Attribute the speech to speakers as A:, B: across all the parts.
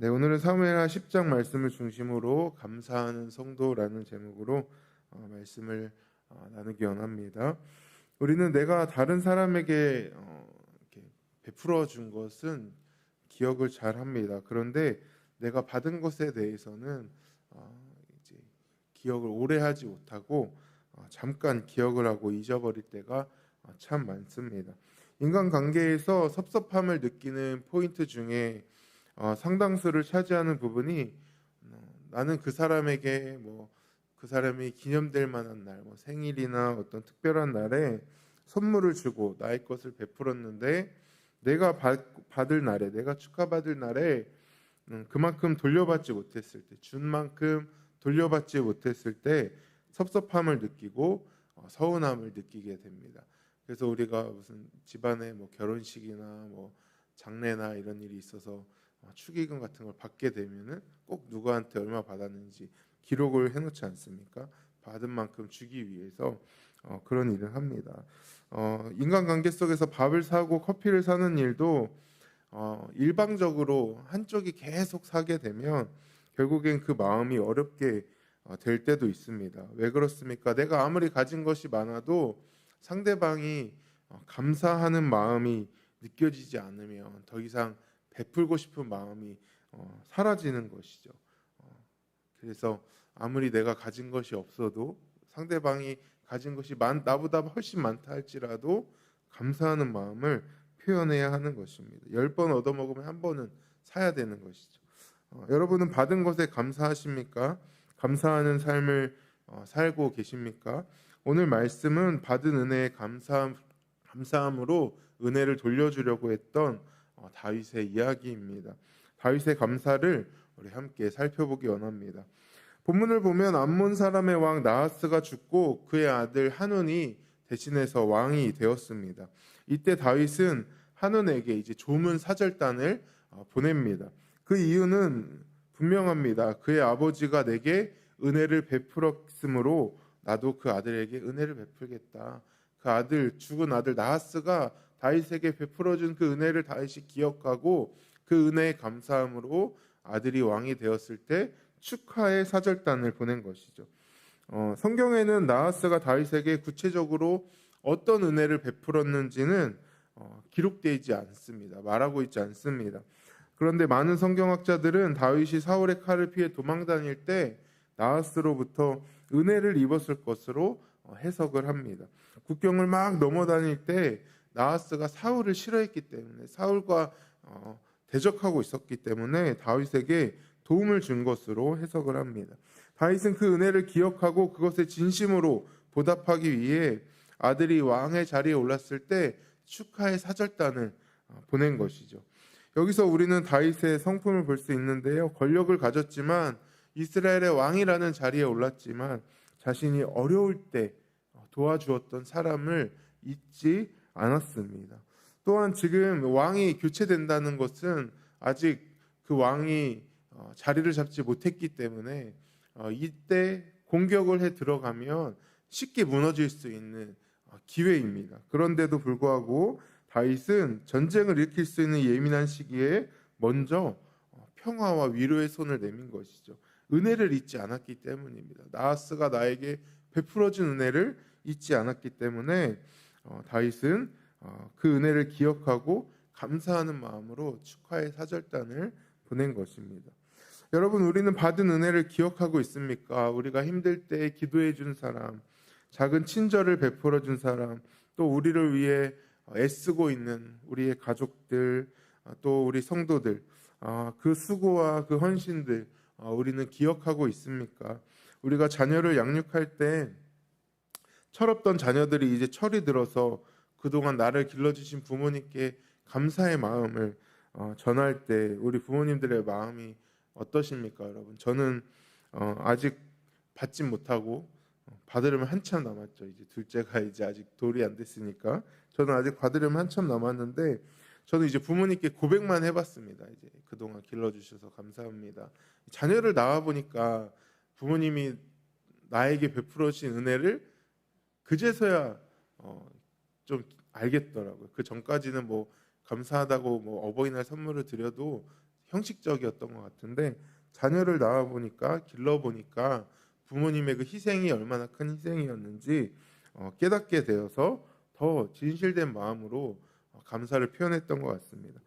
A: 네, 오늘은 사무엘하 10장 말씀을 중심으로 감사하는 성도라는 제목으로 어, 말씀을 어, 나누기 원합니다. 우리는 내가 다른 사람에게 어, 베풀어 준 것은 기억을 잘 합니다. 그런데 내가 받은 것에 대해서는 어, 이제 기억을 오래 하지 못하고 어, 잠깐 기억을 하고 잊어버릴 때가 어, 참 많습니다. 인간 관계에서 섭섭함을 느끼는 포인트 중에 어, 상당수를 차지하는 부분이 어, 나는 그 사람에게 뭐 그 사람이 기념될 만한 날, 뭐 생일이나 어떤 특별한 날에 선물을 주고 나의 것을 베풀었는데 내가 받, 받을 날에 내가 축하받을 날에 음, 그만큼 돌려받지 못했을 때, 준 만큼 돌려받지 못했을 때 섭섭함을 느끼고 어, 서운함을 느끼게 됩니다. 그래서 우리가 무슨 집안에 뭐 결혼식이나 뭐 장례나 이런 일이 있어서 어, 축의금 같은 걸 받게 되면은 꼭 누구한테 얼마 받았는지 기록을 해놓지 않습니까? 받은 만큼 주기 위해서 어, 그런 일을 합니다. 어, 인간관계 속에서 밥을 사고 커피를 사는 일도 어, 일방적으로 한쪽이 계속 사게 되면 결국엔 그 마음이 어렵게 어, 될 때도 있습니다. 왜 그렇습니까? 내가 아무리 가진 것이 많아도 상대방이 어, 감사하는 마음이 느껴지지 않으면 더 이상 베풀고 싶은 마음이 어, 사라지는 것이죠. 어, 그래서 아무리 내가 가진 것이 없어도 상대방이 가진 것이 많, 나보다 훨씬 많다 할지라도 감사하는 마음을 표현해야 하는 것입니다. 열 번 얻어먹으면 한 번은 사야 되는 것이죠. 어, 여러분은 받은 것에 감사하십니까? 감사하는 삶을 어, 살고 계십니까? 오늘 말씀은 받은 은혜에 감사함, 감사함으로 은혜를 돌려주려고 했던 어, 다윗의 이야기입니다. 다윗의 감사를 우리 함께 살펴보기 원합니다. 본문을 보면 암몬 사람의 왕 나하스가 죽고 그의 아들 한운이 대신해서 왕이 되었습니다. 이때 다윗은 한운에게 이제 조문 사절단을 어, 보냅니다. 그 이유는 분명합니다. 그의 아버지가 내게 은혜를 베풀었으므로 나도 그 아들에게 은혜를 베풀겠다. 그 아들 죽은 아들 나하스가 다윗에게 베풀어준 그 은혜를 다윗이 기억하고 그 은혜에 감사함으로 아들이 왕이 되었을 때 축하의 사절단을 보낸 것이죠. 어, 성경에는 나하스가 다윗에게 구체적으로 어떤 은혜를 베풀었는지는 어, 기록되지 않습니다. 말하고 있지 않습니다. 그런데 많은 성경학자들은 다윗이 사울의 칼을 피해 도망 다닐 때 나하스로부터 은혜를 입었을 것으로 어, 해석을 합니다. 국경을 막 넘어 다닐 때 나하스가 사울을 싫어했기 때문에 사울과 어, 대적하고 있었기 때문에 다윗에게 도움을 준 것으로 해석을 합니다. 다윗은 그 은혜를 기억하고 그것에 진심으로 보답하기 위해 아들이 왕의 자리에 올랐을 때 축하의 사절단을 어, 보낸 것이죠. 여기서 우리는 다윗의 성품을 볼 수 있는데요. 권력을 가졌지만 이스라엘의 왕이라는 자리에 올랐지만 자신이 어려울 때 도와주었던 사람을 잊지 않았습니다. 또한 지금 왕이 교체된다는 것은 아직 그 왕이 어, 자리를 잡지 못했기 때문에 어, 이때 공격을 해 들어가면 쉽게 무너질 수 있는 어, 기회입니다. 그런데도 불구하고 다윗은 전쟁을 일으킬 수 있는 예민한 시기에 먼저 평화와 위로의 손을 내민 것이죠. 은혜를 잊지 않았기 때문입니다. 나하스가 나에게 베풀어준 은혜를 잊지 않았기 때문에 다윗은 그 은혜를 기억하고 감사하는 마음으로 축하의 사절단을 보낸 것입니다. 여러분, 우리는 받은 은혜를 기억하고 있습니까? 우리가 힘들 때 기도해 준 사람, 작은 친절을 베풀어 준 사람, 또 우리를 위해 애쓰고 있는 우리의 가족들, 또 우리 성도들, 아, 그 수고와 그 헌신들, 아, 우리는 기억하고 있습니까? 우리가 자녀를 양육할 때 철없던 자녀들이 이제 철이 들어서 그동안 나를 길러주신 부모님께 감사의 마음을 어, 전할 때 우리 부모님들의 마음이 어떠십니까, 여러분? 저는 어, 아직 받지 못하고 어, 받으려면 한참 남았죠. 이제 둘째가 이제 아직 돌이 안 됐으니까 저는 아직 받으려면 한참 남았는데 저는 이제 부모님께 고백만 해봤습니다. 이제 그동안 길러주셔서 감사합니다. 자녀를 낳아 보니까 부모님이 나에게 베풀어주신 은혜를 그제서야 어, 좀 알겠더라고요. 그 전까지는 뭐 감사하다고 뭐 어버이날 선물을 드려도 형식적이었던 것 같은데 자녀를 낳아 보니까 길러 보니까 부모님의 그 희생이 얼마나 큰 희생이었는지 어, 깨닫게 되어서 더 진실된 마음으로 어, 감사를 표현했던 것 같습니다.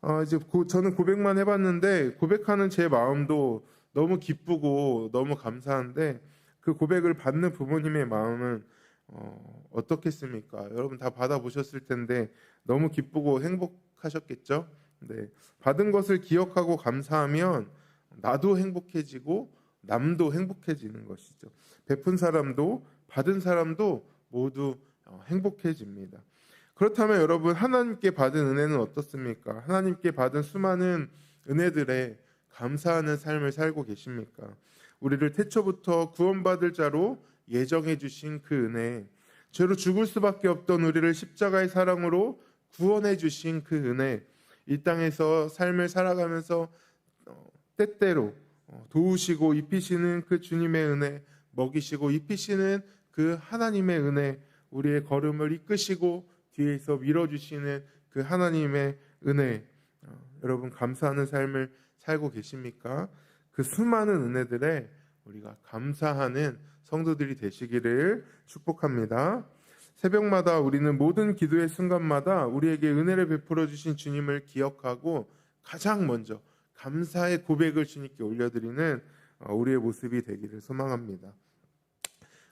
A: 어, 이제 고- 저는 고백만 해봤는데 고백하는 제 마음도 너무 기쁘고 너무 감사한데 그 고백을 받는 부모님의 마음은 어, 어떻겠습니까? 여러분 다 받아보셨을 텐데 너무 기쁘고 행복하셨겠죠? 네. 받은 것을 기억하고 감사하면 나도 행복해지고 남도 행복해지는 것이죠. 베푼 사람도 받은 사람도 모두 어, 행복해집니다. 그렇다면 여러분 하나님께 받은 은혜는 어떻습니까? 하나님께 받은 수많은 은혜들에 감사하는 삶을 살고 계십니까? 우리를 태초부터 구원받을 자로 예정해 주신 그 은혜, 죄로 죽을 수밖에 없던 우리를 십자가의 사랑으로 구원해 주신 그 은혜, 이 땅에서 삶을 살아가면서 어, 때때로 어, 도우시고 입히시는 그 주님의 은혜, 먹이시고 입히시는 그 하나님의 은혜, 우리의 걸음을 이끄시고 뒤에서 밀어주시는 그 하나님의 은혜, 어, 여러분 감사하는 삶을 살고 계십니까? 그 수많은 은혜들에 우리가 감사하는 성도들이 되시기를 축복합니다. 새벽마다 우리는 모든 기도의 순간마다 우리에게 은혜를 베풀어 주신 주님을 기억하고 가장 먼저 감사의 고백을 주님께 올려드리는 어, 우리의 모습이 되기를 소망합니다.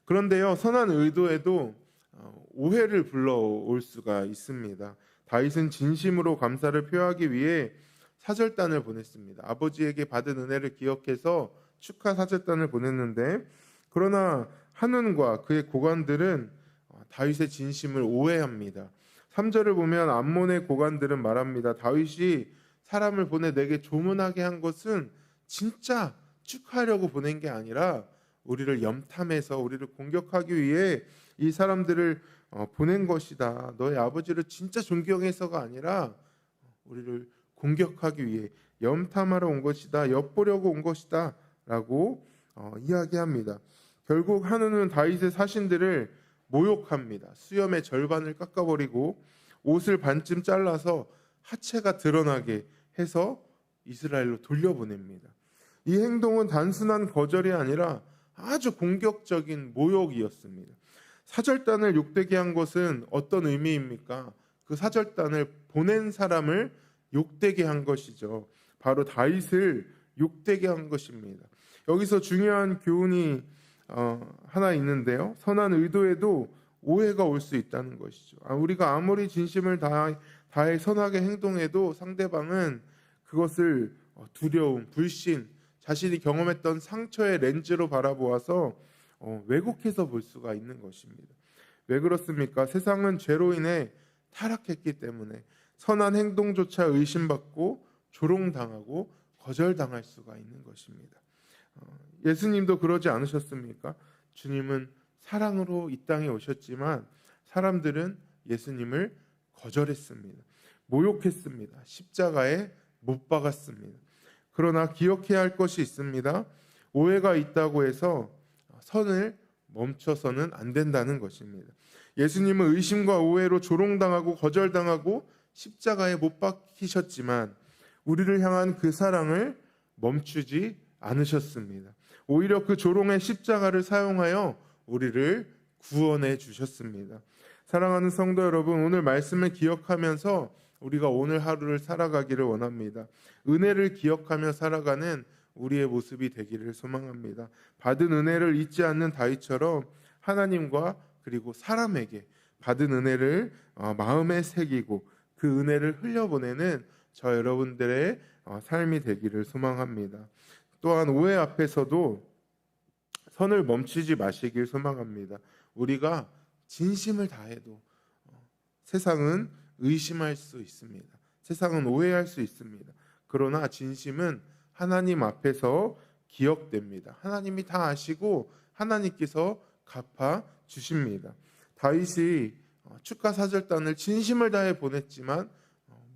A: 그런데요, 선한 의도에도 어, 오해를 불러올 수가 있습니다. 다윗은 진심으로 감사를 표하기 위해 사절단을 보냈습니다. 아버지에게 받은 은혜를 기억해서 축하 사절단을 보냈는데 그러나 한운과 그의 고관들은 어, 다윗의 진심을 오해합니다. 3절을 보면 암몬의 고관들은 말합니다. 다윗이 사람을 보내 내게 조문하게 한 것은 진짜 축하하려고 보낸 게 아니라 우리를 염탐해서 우리를 공격하기 위해 이 사람들을 어, 보낸 것이다. 너의 아버지를 진짜 존경해서가 아니라 우리를 공격하기 위해 염탐하러 온 것이다. 엿보려고 온 것이다 라고 어, 이야기합니다. 결국 한우는 다윗의 사신들을 모욕합니다. 수염의 절반을 깎아버리고 옷을 반쯤 잘라서 하체가 드러나게 해서 이스라엘로 돌려보냅니다. 이 행동은 단순한 거절이 아니라 아주 공격적인 모욕이었습니다. 사절단을 욕되게 한 것은 어떤 의미입니까? 그 사절단을 보낸 사람을 욕되게 한 것이죠. 바로 다윗을 욕되게 한 것입니다. 여기서 중요한 교훈이 어, 하나 있는데요. 선한 의도에도 오해가 올 수 있다는 것이죠. 아, 우리가 아무리 진심을 다해, 다해 선하게 행동해도 상대방은 그것을 어, 두려움, 불신, 자신이 경험했던 상처의 렌즈로 바라보아서 어, 왜곡해서 볼 수가 있는 것입니다. 왜 그렇습니까? 세상은 죄로 인해 타락했기 때문에 선한 행동조차 의심받고 조롱당하고 거절당할 수가 있는 것입니다. 어, 예수님도 그러지 않으셨습니까? 주님은 사랑으로 이 땅에 오셨지만 사람들은 예수님을 거절했습니다. 모욕했습니다. 십자가에 못 박았습니다. 그러나 기억해야 할 것이 있습니다. 오해가 있다고 해서 선을 멈춰서는 안 된다는 것입니다. 예수님은 의심과 오해로 조롱당하고 거절당하고 십자가에 못 박히셨지만 우리를 향한 그 사랑을 멈추지 않으셨습니다. 오히려 그 조롱의 십자가를 사용하여 우리를 구원해 주셨습니다. 사랑하는 성도 여러분, 오늘 말씀을 기억하면서 우리가 오늘 하루를 살아가기를 원합니다. 은혜를 기억하며 살아가는 우리의 모습이 되기를 소망합니다. 받은 은혜를 잊지 않는 다윗처럼 하나님과 그리고 사람에게 받은 은혜를 어, 마음에 새기고 그 은혜를 흘려보내는 저 여러분들의 어, 삶이 되기를 소망합니다. 또한 오해 앞에서도 선을 멈추지 마시길 소망합니다. 우리가 진심을 다해도 어, 세상은 의심할 수 있습니다. 세상은 오해할 수 있습니다. 그러나 진심은 하나님 앞에서 기억됩니다. 하나님이 다 아시고 하나님께서 갚아 주십니다. 다윗이 어, 축가 사절단을 진심을 다해 보냈지만 어,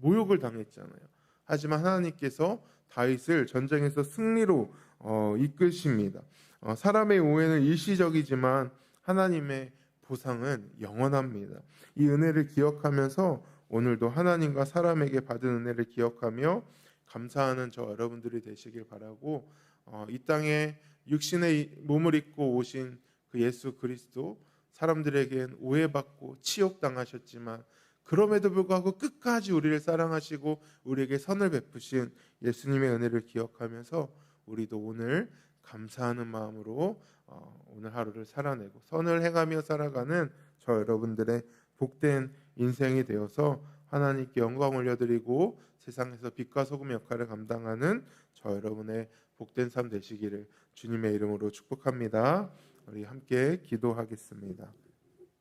A: 모욕을 당했잖아요. 하지만 하나님께서 다윗을 전쟁에서 승리로 어, 이끄십니다. 어, 사람의 오해는 일시적이지만 하나님의 보상은 영원합니다. 이 은혜를 기억하면서 오늘도 하나님과 사람에게 받은 은혜를 기억하며 감사하는 저 여러분들이 되시길 바라고 어, 이 땅에 육신의 이- 몸을 입고 오신 그 예수 그리스도 사람들에겐 오해받고 치욕당하셨지만 그럼에도 불구하고 끝까지 우리를 사랑하시고 우리에게 선을 베푸신 예수님의 은혜를 기억하면서 우리도 오늘 감사하는 마음으로 어, 오늘 하루를 살아내고 선을 행하며 살아가는 저 여러분들의 복된 인생이 되어서 하나님께 영광 올려드리고 세상에서 빛과 소금 역할을 감당하는 저 여러분의 복된 삶 되시기를 주님의 이름으로 축복합니다. 우리 함께 기도하겠습니다.